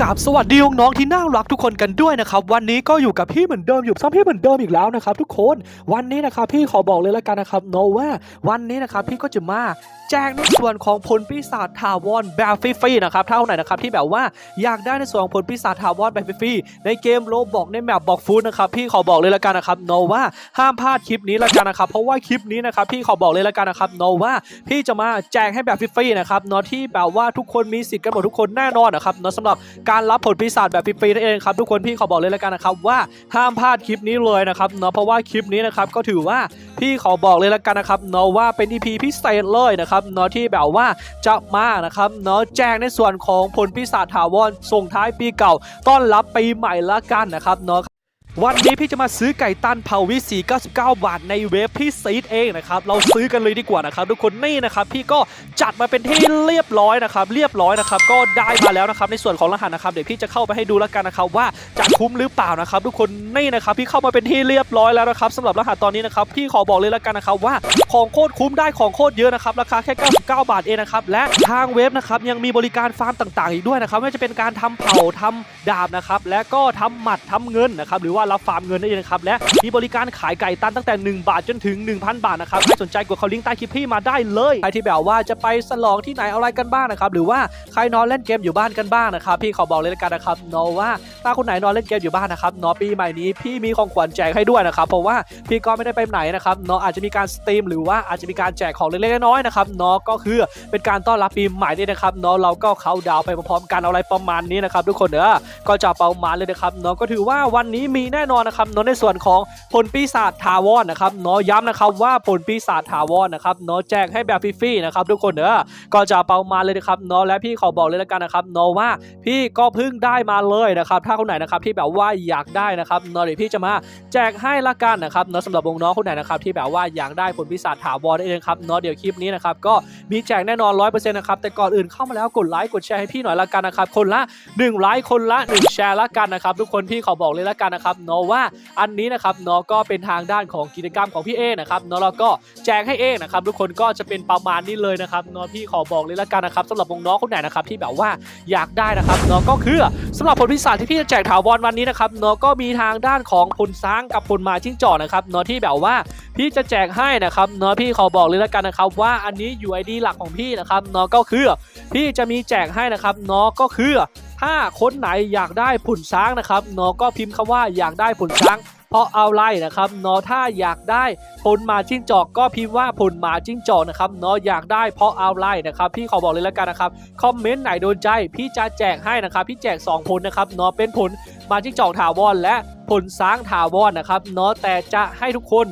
กราบสวัสดีน้องๆที่น่ารักทุกคนกันด้วยนะครับวันนี้ก็อยู่กับพี่เหมือนเดิมอยู่ซ้ำพี่เหมือนเดิมอีกแล้วนะครับทุกคนวันนี้นะครับพี่ขอบอกเลยละกันนะครับโนว่าวันนี้นะครับพี่ก็จะมา แจ้งในส่วนของผลปีศาจทาวอนแบบฟรีๆนะครับเท่าไหร่นะครับที่แบบว่าอยากได้ในส่วนของผลปีศาจทาวอนแบบฟรีๆในเกมโลบอกในแมปบอกฟูดนะครับพี่ขอบอกเลยละกันนะครับโนว่าห้ามพลาดคลิปนี้ละกันนะครับเพราะว่าคลิปนี้นะครับพี่ขอบอกเลยละกันนะครับโนว่าพี่จะมาแจกให้แบบฟรีๆนะครับเนาะที่แบบว่าทุกคนมีสิทธิ์กันหมดทุกคนแน่นอนนะครับเนาะสำหรับการรับผลปีศาจแบบฟรีๆนั่นเองครับทุกคนพี่ขอบอกเลยล้วกันนะครับว่าห้ามพลาดคลิปนี้เลยนะครับเนาะเพราะว่าคลิปนี้นะครับก็ถือว่าพี่ขอบอกเลยล้วกันนะครับเนาะว่าเป็น EP พิเศษเลยนะครับเนาะที่แบบว่าจะมานะครับเนาะแจ้งในส่วนของผลพิศาจถาวรส่งท้ายปีเก่า ต้อนรับปีใหม่ละกันนะครับเนาะ วันนี้พี่จะมาซื้อไก่ตันเผาวิสี99 บาทในเว็บพี่ซีดเองนะครับเราซื้อกันเลยดีกว่านะครับทุกคนนี่นะครับพี่ก็จัดมาเป็นที่เรียบร้อยนะครับเรียบร้อยนะครับก็ได้มาแล้วนะครับในส่วนของรหัสนะครับเดี๋ยวพี่จะเข้าไปให้ดูแล้วกันนะครับว่าจะคุ้มหรือเปล่านะครับทุกคนนี่นะครับพี่เข้ามาเป็นที่เรียบร้อยแล้วนะครับสำหรับรหัสตอนนี้นะครับพี่ขอบอกเลยแล้วกันนะครับว่าของโคตรคุ้มได้ของโคตรเยอะนะครับราคาแค่ 99 บาทเองนะครับและทางเว็บนะครับยังมีบริการฟาร์มต่าง ๆ อีกด้วยนะครับไม่ว่าจะเป็นการทำเผาทำดาบนะครับและก็ทำหมัดทำเงินนะครับหรือว่ารับฟาร์มเงินนั่นเองนะครับ และมีบริการขายไก่ตันตั้งแต่ 1 บาทจนถึง 1,000 บาทนะครับใครสนใจกดเขาลิงก์ใต้คลิปพี่มาได้เลยใครที่แบบว่าจะไปสลองที่ไหนอะไรกันบ้างนะครับหรือว่าใครนอนเล่นเกมอยู่บ้านกันบ้างนะครับพี่ขอบอกเลยละกันนะครับเนาะว่าถ้าคนไหนนอนเล่นเกมอยู่บ้านนะครับเนาะปีใหม่นี้พี่มีของขวัญแจกให้ด้วยนะครับเพราะว่าพี่ก็ไม่ได้ไปไหนนะครับเนาะอาจจะมีการสตรีมหรือว่าอาจจะมีการแจกของเล็กๆน้อยๆนะครับเนาะก็คือเป็นการต้อนรับปีใหม่ด้วยนะครับเนาะเราก็เขาดาวน์ไปพร้อมๆกันอะไรประมาณนี้นะครับทุกคนเด้อก็จะประมาณเลยนะครับเนาะก็ถือว่าวันนี้มีแน่นอนนะครับเนาะในส่วนของผลปีศาจถาวรนะครับเนาะย้ำนะครับว่าผลปีศาจถาวรนะครับเนาะแจกให้แบบฟรีๆนะครับทุกคนเด้อก็จะประมาณเลยนะครับเนาะและพี่ขอบอกเลยล้วกันนะครับเนาะว่าพี่ก็เพิ่งได้มาเลยนะครับถ้าคนไหนนะครับที่แบบว่าอยากได้นะครับเนาะเดี๋ยวพี่จะมาแจกให้ละกันนะครับเนาะสำหรับวงน้องคนไหนนะครับที่แบบว่าอยากได้ผลปีศาจถาวรนั่นเองครับเนาะเดี๋ยวคลิปนี้นะครับก็มีแจกแน่นอน 100%นะครับแต่ก่อนอื่นเข้ามาแล้วกดไลค์กดแชร์ให้พี่หน่อยละกันนะครับคนละ1ไลค์คนละ 1 แชร์ละกันนะครับทุกคนพี่ขอบอกเลยละกันนะครับเนาะว่าอันนี้นะครับเนาะก็เป็นทางด้านของกิจกรรมของพี่เอนะครับเนาะแล้วก็แจกให้เองนะครับทุกคนก็จะเป็นประมาณนี้เลยนะครับเนาะพี่ขอบอกเลยละกันนะครับสำหรับน้องๆคนไหนนะครับที่แบบว่าอยากได้นะครับเนาะก็คือสำหรับผลพิศาจที่พี่จะแจกถาวรวันนี้นะครับเนาะก็มีทางด้านของพลซ้างกับพลมาจิ้งจอกนะครับเนาะที่แบบว่าพี่จะแจกให้นะครับเนาะพี่ขอบอกเลยละกันนะครับว่าอันนี้ UID หลักของพี่นะครับเนาะก็คือพี่จะมีแจกให้นะครับเนาะก็คือ ถ้าคนไหนอยากได้ผลช้างนะครับเนาะก็พิมพ์คำว่าอยากได้ผลช้างเพราะเอาไล่นะครับเนาะถ้าอยากได้ผลหมาจิ้งจอกก็พิมพ์ว่าผลหมาจิ้งจอกนะครับเนาะอยากได้เพราะเอาไล่นะครับพี่ขอบอกเลยและกันนะครับคอมเมนต์ไหนโดนใจพี่จะแจกให้นะครับพี่แจกสองผลนะครับเนาะเป็นผลหมาจิ้งจอกถาวรและผลช้างถาวรนะครับเนาะแต่จะให้ทุกคน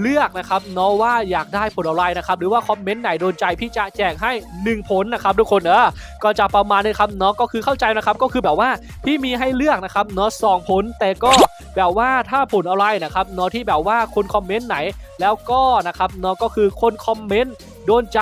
เลือกนะครับเนาะว่าอยากได้ผลอะไรนะครับหรือว่าคอมเมนต์ไหนโดนใจพี่จะแจกให้หนึ่งผลนะครับทุกคนเออก็จะประมาณนี้ครับเนาะก็คือเข้าใจนะครับก็คือแบบว่าพี่มีให้เลือกนะครับเนาะสองผลแต่ก็แบบว่าถ้าผลอะไรนะครับเนาะที่แบบว่าคนคอมเมนต์ไหน แล้วก็นะครับเนาะก็คือคนคอมเมนต์โดนใจ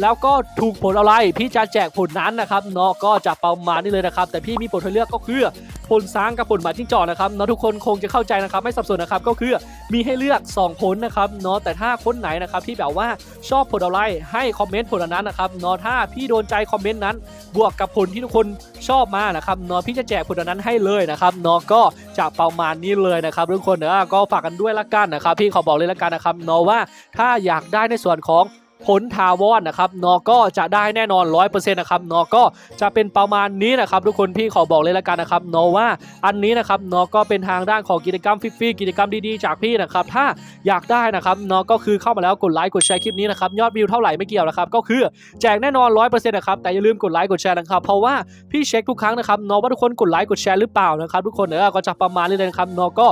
แล้วก็ถูกผลอะไรพี่จะแจกผลนั้นนะครับเนาะก็จะประมาณนี้เลยนะครับ แต่พี่มีผลให้เลือกก็คือผลซ้างกับผลหมาจิ้งจอกนะครับเนาะทุกคนคงจะเข้าใจนะครับไม่สับสนนะครับก็คือมีให้เลือก 2 ผลนะครับเนาะแต่ถ้าคนไหนนะครับที่แบบว่าชอบผลอะไรให้คอมเมนต์ผลอนั้นนะครับเนาะถ้าพี่โดนใจคอมเมนต์นั้น บวกกับผลที่ทุกคนชอบมานะครับเนาะพี่จะแจกผลอนั้นให้เลยนะครับเนาะก็จะประมาณนี้เลยนะครับทุกคนเนอะก็ฝากกันด้วยละกันนะครับพี่ขอบอกเลยละกันนะครับเนาะว่าถ้าอยากได้ในส่วนของ ผลทาวอนนะครับนาะก็จะได้แน่นอน 100%นะครับนาะก็จะเป็นประมาณนี้นะครับ ทุกคนพี่ขอบอกเลยละกันนะครับนาะว่าอันนี้นะครับนาะก็เป็นทางด้านของกิจกรรมฟรีๆกิจกรรมดีๆจากพี่นะครับถ้าอยากได้นะครับนาะก็คือเข้ามาแล้วกดไลค์กดแชร์คลิปนี้นะครับยอดวิวเท่าไหร่ไม่เกี่ยวนะครับก็คือแจกแน่นอน 100%นะครับแต่อย่าลืมกดไลค์กดแชร์นะครับเพราะว่าพี่เช็คทุกครั้งนะครับนาะว่าทุกคนกดไลค์กดแชร์หรือเปล่านะครับทุกคนเออก็จะประมาณนี้เลยนะครับนาะก็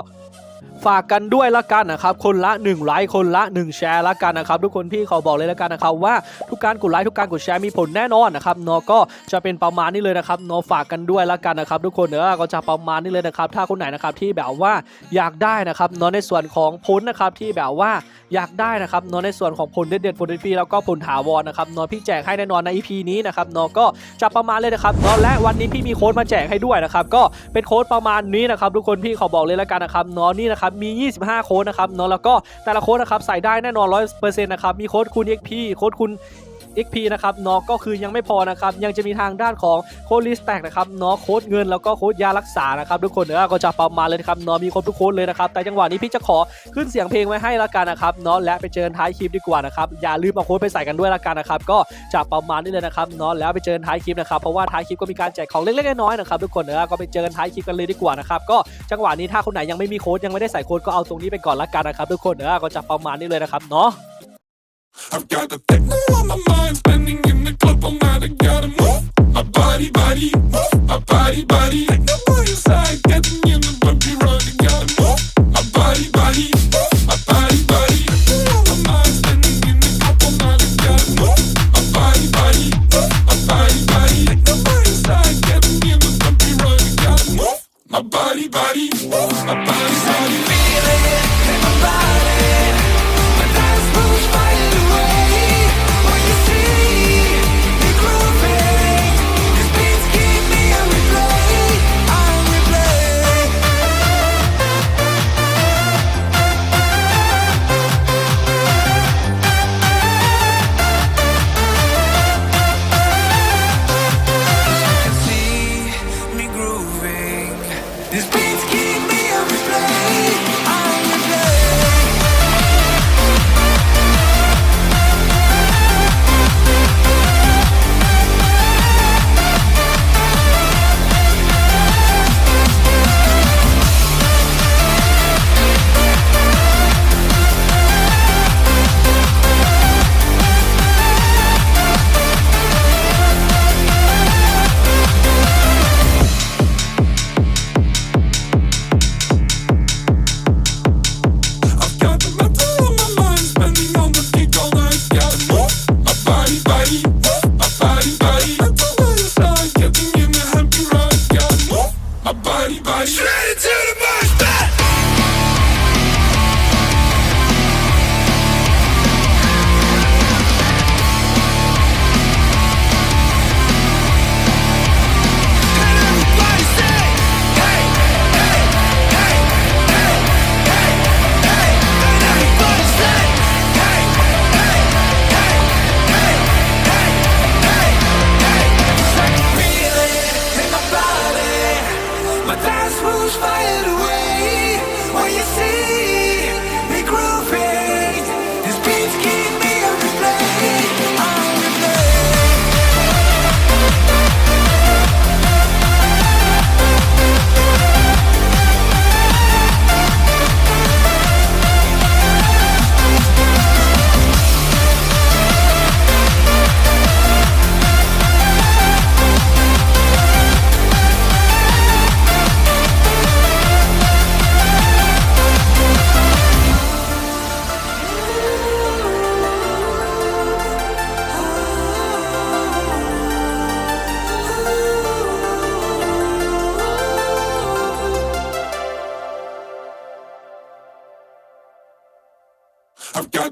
ฝากกันด้วยละกันนะครับ คนละ1ไลค์คนละ 1 แชร์ละกันนะครับ ทุกคนพี่ขอบอกเลยละกันนะครับว่าทุกการกดไลค์ทุกการกดแชร์มีผลแน่นอนนะครับเนาะก็จะเป็นประมาณนี้เลยนะครับเนาะฝากกันด้วยละกันนะครับ ทุกคนเออก็จะประมาณนี้เลยนะครับ ถ้าคนไหนนะครับที่แบบว่าอยากได้นะครับเนาะในส่วนของพ้นะครับที่แบบว่าอยากได้นะครับเนาะในส่วนของผลเด็ดๆผลเด็ดฟรีแล้วก็ผลถาวรนะครับเนาะพี่แจกให้แน่นอนใน EP นี้นะครับเนาะก็จะประมาณเลยนะครับเนาะและวันนี้พี่มีโค้ดมาแจกให้ด้วยนะครับก็เป็นโค้ดประมาณนี้นะครับทุกคนพี่ขอบอกเลยละกันนะครับเนาะนี่นะครับมี 25 โค้ดนะครับเนาะแล้วก็แต่ละโค้ดนะครับใส่ได้แน่นอน 100%นะครับมีโค้ดคูณ XP โค้ดคูณ XP นะครับเนาะก็คือยังไม่พอนะครับยังจะมีทางด้านของโค้ดลิสแต็กนะครับเนาะโค้ดเงินแล้วก็โค้ดยารักษานะครับทุกคนเออก็จะประมาณเลยครับเนาะมีครบทุกโค้ดเลยนะครับแต่จังหวะนี้พี่จะขอขึ้นเสียงเพลงไว้ให้ละกันนะครับเนาะและไปเจอท้ายคลิปดีกว่านะครับอย่าลืมเอาโค้ดไปใส่กันด้วยละกันนะครับก็จะประมาณนี้เลยนะครับเนาะแล้วไปเจอท้ายคลิปนะครับเพราะว่าท้ายคลิปก็มีการแจกของเล็กๆน้อยๆนะครับทุกคนเออก็ไปเจอท้ายคลิปกันเลยดีกว่านะครับก็จังหวะนี้ถ้าคนไหนยังไม่มีโค้ดยังไม่ได้ใส่โค้ดก็เอาตรงนี้ไปก่อนละกันนะครับทุกคนเออก็จะประมาณนี้เลยนะครับเนาะ I've got the techno on my mind, spending in the club all night. I gotta move my body, body, move my body, body. Take the body side, getting in the bumpy ride. I gotta move my body, body, move my body, body.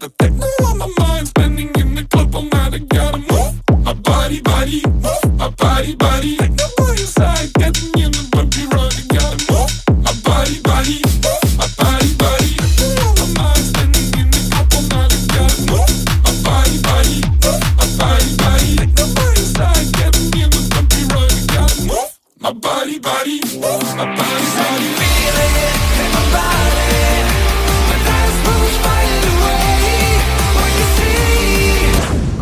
The techno on my mind, spending in the club all night. I gotta move my body, body, move my body, body. Techno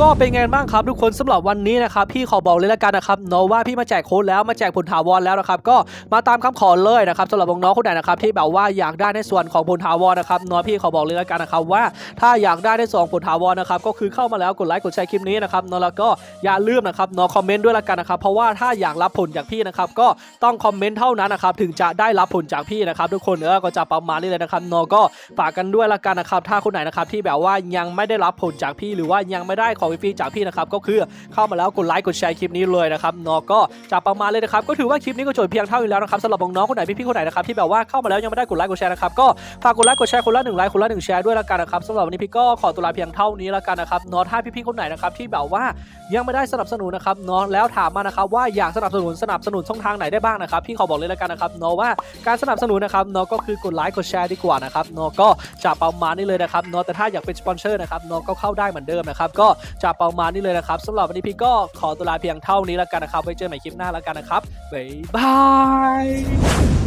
ก็เป็นไงบ้างครับทุกคนสำหรับวันนี้นะครับพี่ขอบอกเลยละกันนะครับเนาะว่าพี่มาแจกโค้ดแล้วมาแจกผลถาวรแล้วนะครับก็มาตามคำขอเลยนะครับสำหรับน้องๆคนไหนนะครับที่แบบว่าอยากได้ในส่วนของผลถาวรนะครับเนาะพี่ขอบอกเลยละกันนะครับว่าถ้าอยากได้ในส่วนของผลถาวรนะครับก็คือเข้ามาแล้วกดไลค์กดแชร์คลิปนี้นะครับเนาะแล้วก็อย่าลืมนะครับเนาะคอมเมนต์ด้วยละกันนะครับเพราะว่าถ้าอยากรับผลจากพี่นะครับก็ต้องคอมเมนต์เท่านั้นนะครับถึงจะได้รับผลจากพี่นะครับทุกคนเออก็จะประมาณนี้เลยนะครับเนาะก็ฝากกันด้วยละกันนะครับถ้าคนไหนนะครับที่แบบว่ายังไม่ได้รับผลจากพี่หรือว่ายังไม่ได้ของฟรีๆจากพี่นะครับก็คือเข้ามาแล้วกดไลค์กดแชร์คลิปนี้เลยนะครับเนาะก็จะประมาณเลยนะครับก็ถือว่าคลิปนี้ก็จบเพียงเท่านี้แล้วนะครับสำหรับน้องคนไหนพี่ๆคนไหนนะครับที่แบบว่าเข้ามาแล้วยังไม่ได้กดไลค์กดแชร์นะครับก็ฝากกดไลค์กดแชร์คนละหนึ่งไลค์คนละหนึ่งแชร์ด้วยละกันนะครับสำหรับวันนี้พี่ก็ขอตัวลาเพียงเท่านี้ละกันนะครับเนาะถ้าพี่ๆคนไหนนะครับที่แบบว่ายังไม่ได้สนับสนุนนะครับเนาะแล้วถามมานะครับว่าอยากสนับสนุนสนับสนุนช่องทางไหนได้บ้างนะครับพี่ขอบอกเลยละกันนะครับเนาะว่าการสนับสนุนนะครับเนาะก็คือกดไลค์กดแชร์ดีกว่านะครับเนาะก็จะประมาณนี้เลยนะครับเนาะแต่ถ้าอยากเป็นสปอนเซอร์นะครับเนาะก็เข้าได้เหมือนเดิมนะครับก็จะประมาณนี้เลยนะครับสำหรับวันนี้พี่ก็ขอตัวลาเพียงเท่านี้แล้วกันนะครับไว้เจอใหม่คลิปหน้าแล้วกันนะครับบ๊ายบาย